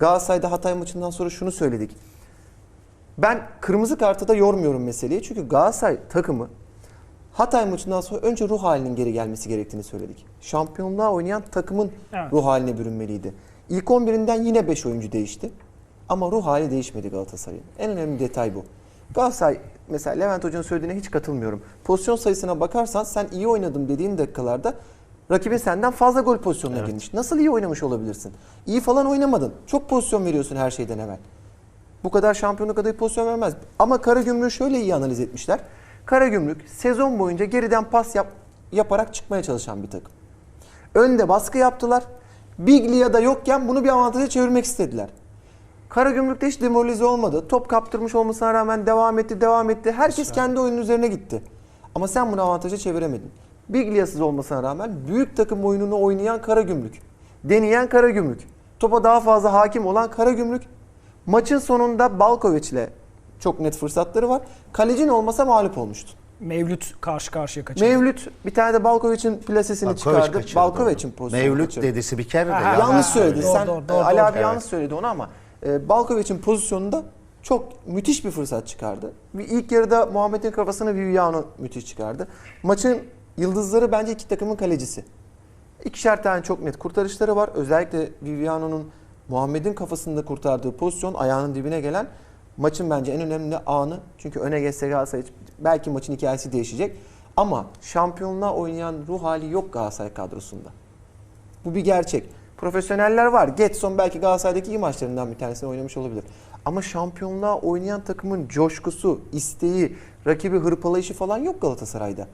Galatasaray'da Hatay maçından sonra şunu söyledik. Ben kırmızı kartı da yormuyorum meseleyi. Çünkü Galatasaray takımı Hatay maçından sonra önce ruh halinin geri gelmesi gerektiğini söyledik. Şampiyonluğa oynayan takımın Evet. ruh haline bürünmeliydi. İlk 11'inden yine 5 oyuncu değişti. Ama ruh hali değişmedi Galatasaray'ın. En önemli detay bu. Galatasaray mesela Levent Hoca'nın söylediğine hiç katılmıyorum. Pozisyon sayısına bakarsan sen iyi oynadım dediğin dakikalarda rakibin senden fazla gol pozisyonuna girmiş. Nasıl iyi oynamış olabilirsin? İyi falan oynamadın. Çok pozisyon veriyorsun her şeyden evvel. Bu kadar şampiyonluk adayı pozisyon vermez. Ama Karagümrük'ü şöyle iyi analiz etmişler. Karagümrük sezon boyunca geriden pas yap, yaparak çıkmaya çalışan bir takım. Önde baskı yaptılar. Biglia'da yokken bunu bir avantaja çevirmek istediler. Karagümrük de hiç demoralize olmadı. Top kaptırmış olmasına rağmen devam etti, devam etti. Herkes kendi oyunun üzerine gitti. Ama sen bunu avantaja çeviremedin. Biglia'sız olmasına rağmen büyük takım oyununu oynayan Karagümrük. Deneyen Karagümrük. Topa daha fazla hakim olan Karagümrük. Maçın sonunda Balkoviç'le çok net fırsatları var. Kalecin olmasa mağlup olmuştun. Mevlüt karşı karşıya kaçırdı. Mevlüt bir tane de Balkoviç'in plasesini Balkoviç çıkardı. kaçırdı Balkoviç'in onu. pozisyonunu Mevlüt kaçırdı. dedisi bir kere de. Ha, ya. Yanlış Ha, söyledi. doğru, Sen doğru, doğru, Ali doğru. abi Evet. yanlış söyledi onu ama e, Balkoviç'in pozisyonunda çok müthiş bir fırsat çıkardı. Bir ilk yarıda Muhammed'in kafasını Viviano müthiş çıkardı. Maçın yıldızları bence iki takımın kalecisi. İkişer tane çok net kurtarışları var. Özellikle Viviano'nun Muhammed'in kafasında kurtardığı pozisyon ayağının dibine gelen maçın bence en önemli anı. Çünkü öne geçse Galatasaray belki maçın hikayesi değişecek. Ama şampiyonluğa oynayan ruh hali yok Galatasaray kadrosunda. Bu bir gerçek. Profesyoneller var. Getson belki Galatasaray'daki iyi maçlarından bir tanesini oynamış olabilir. Ama şampiyonluğa oynayan takımın coşkusu, isteği, rakibi hırpalayışı falan yok Galatasaray'da.